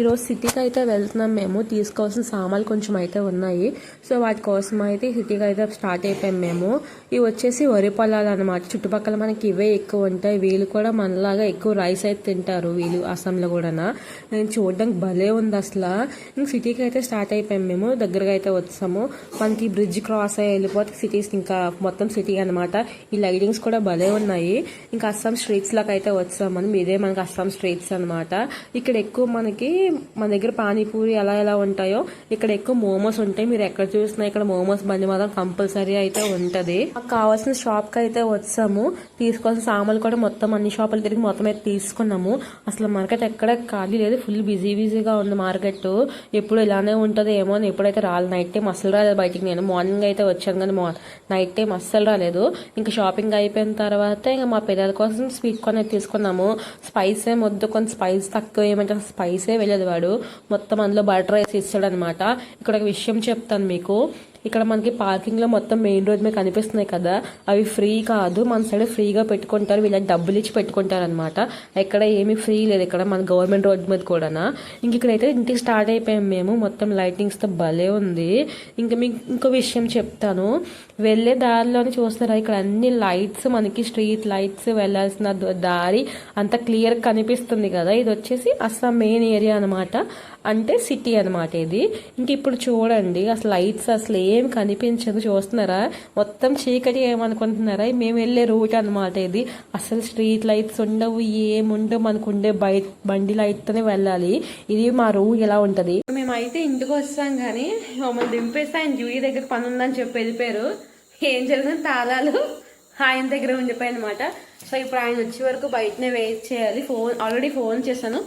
ఈరోజు సిటీకి అయితే వెళ్తున్నాం మేము. తీసుకోవాల్సిన సామాన్లు కొంచెం అయితే ఉన్నాయి. సో వాటి కోసం అయితే సిటీకి అయితే స్టార్ట్ అయిపోయాం మేము. ఇవి వచ్చేసి వరి పొలాలు అనమాట చుట్టుపక్కల మనకి ఇవే ఎక్కువ ఉంటాయి. వీళ్ళు కూడా మనలాగా ఎక్కువ రైస్ అయితే తింటారు వీళ్ళు అస్సాంలో కూడా నేను చూడడానికి భలే ఉంది అసలు. ఇంక సిటీకి అయితే స్టార్ట్ అయిపోయాం మేము. దగ్గరగా అయితే వచ్చాము. మనకి బ్రిడ్జ్ క్రాస్ అయ్యి వెళ్ళిపోతే సిటీస్ ఇంకా మొత్తం సిటీ అనమాట ఈ లైటింగ్స్ కూడా భలే ఉన్నాయి. ఇంకా అస్సాం స్ట్రీట్స్ లాగా అయితే వచ్చాము. మనం ఇదే మనకి అస్సాం స్ట్రీట్స్ అనమాట ఇక్కడ ఎక్కువ మనకి మన దగ్గర పానీపూరి ఎలా ఎలా ఉంటాయో ఇక్కడ ఎక్కువ మోమోస్ ఉంటాయి. మీరు ఎక్కడ చూసినా ఇక్కడ మోమోస్ బండి మాత్రం కంపల్సరీ అయితే ఉంటుంది. మాకు కావాల్సిన షాప్కి అయితే వచ్చాము. తీసుకోవాల్సిన సామాన్లు కూడా మొత్తం అన్ని షాపులు తిరిగి మొత్తం అయితే తీసుకున్నాము. అసలు మార్కెట్ ఎక్కడ ఖాళీ లేదు. ఫుల్ బిజీ బిజీగా ఉంది మార్కెట్. ఎప్పుడు ఇలానే ఉంటుంది ఏమో అని ఎప్పుడైతే రాలేదు. నైట్ టైం అస్సలు రాలేదు బయటికి. నేను మార్నింగ్ అయితే వచ్చాను కానీ నైట్ టైం అస్సలు రాలేదు. ఇంకా షాపింగ్ అయిపోయిన తర్వాత ఇంకా మా పిల్లల కోసం స్వీట్ కార్న్ అయితే తీసుకున్నాము. స్పైస్ ఏం వద్దు. కొంచెం స్పైస్ తక్కువ ఏమంటే స్పైసే వెళ్ళదు. వాడు. మొత్తం అందులో బటర్ రైస్ ఇస్తాడు అనమాట ఇక్కడ ఒక విషయం చెప్తాను మీకు. ఇక్కడ మనకి పార్కింగ్లో మొత్తం మెయిన్ రోడ్ మీద కనిపిస్తున్నాయి కదా. అవి ఫ్రీ కాదు. మన సైడ్ ఫ్రీగా పెట్టుకుంటారు. వీళ్ళకి డబ్బులు ఇచ్చి పెట్టుకుంటారు అనమాట ఎక్కడ ఏమీ ఫ్రీ లేదు. ఇక్కడ మన గవర్నమెంట్ రోడ్ మీద కూడా ఇంక ఇక్కడైతే ఇంటికి స్టార్ట్ అయిపోయాం మేము. మొత్తం లైటింగ్స్తో భలే ఉంది. ఇంకా మీకు ఇంకో విషయం చెప్తాను. వెళ్ళే దారిలోనే చూస్తారా ఇక్కడ అన్ని లైట్స్ మనకి స్ట్రీట్ లైట్స్ వెళ్ళాల్సిన దారి అంత క్లియర్ కనిపిస్తుంది కదా. ఇది వచ్చేసి అస్సాం మెయిన్ ఏరియా అనమాట అంటే సిటీ అనమాట ఇది. ఇంక ఇప్పుడు చూడండి. అసలు లైట్స్ అసలు ఏ కనిపించదు చూస్తున్నారా? మొత్తం చీకటి ఏమనుకుంటున్నారా? మేము వెళ్ళే రూట్ అనమాట ఇది. అసలు స్ట్రీట్ లైట్స్ ఉండవు ఏముండవు మనకు ఉండే బయట బండి లైట్తోనే వెళ్ళాలి. ఇది మా రూట్ ఎలా ఉంటది? మేమైతే ఇంటికి వస్తాం కానీ మమ్మల్ని దింపేస్తే ఆయన జూయి దగ్గర పని ఉందని చెప్పి వెళ్ళిపోయారు. ఏం జరిగింది తాళాలు ఆయన దగ్గర ఉండిపోయాయి అనమాట సో ఇప్పుడు ఆయన వచ్చే వరకు బయటనే వెయిట్ చేయాలి. ఫోన్ ఆల్రెడీ ఫోన్ చేశాను.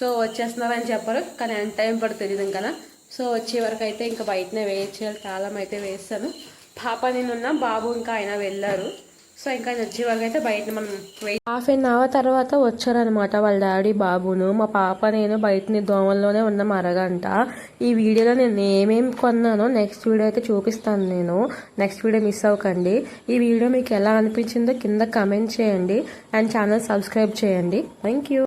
సో వచ్చేస్తున్నారని చెప్పారు. కానీ ఎంత టైం పడుతుంది తెలియదు కదా సో వచ్చే వరకు అయితే ఇంకా బయటనే వెయిట్ తాళం అయితే వేస్తాను. పాప నేనున్న బాబు ఇంకా ఆయన వెళ్ళారు. సో ఇంకా వచ్చే వరకు అయితే బయట మనం హాఫ్ అన్ అవర్ తర్వాత వచ్చారనమాట వాళ్ళ డాడీ బాబును. మా పాప నేను బయటని దోమల్లోనే ఉన్నాం అరగంట ఈ వీడియోలో నేను ఏమేమి కొన్నానో నెక్స్ట్ వీడియో అయితే చూపిస్తాను నేను. నెక్స్ట్ వీడియో మిస్ అవ్వకండి. ఈ వీడియో మీకు ఎలా అనిపించిందో కింద కమెంట్ చేయండి. అండ్ ఛానల్ సబ్స్క్రైబ్ చేయండి. Thank you